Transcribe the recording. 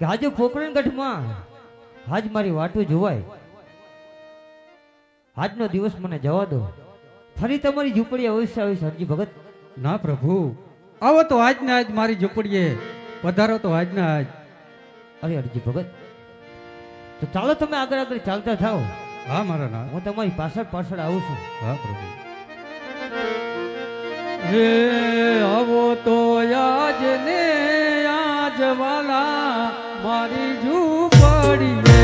કે આજે પોકરણ ગઢમાં આજ મારી વાટું જોવાય. આજનો દિવસ મને જવા દો. ફરી તમારી ઝૂંપડી અવશ્ય આવીશ હરજી ભગત. ના પ્રભુ આવો તો આજ આજ મારી ઝૂંપડીએ. પધારો તો આજ ને આજ. અરે હરજી ભગત તો ચાલો તમે આગળ આગળ ચાલતા થાઓ હા મારા ના હું તમારી પાછળ પાછળ આવું છું. હા પ્રભુ. હે આવો તો આજ ને આજ વાલા મારી ઝૂંપડીએ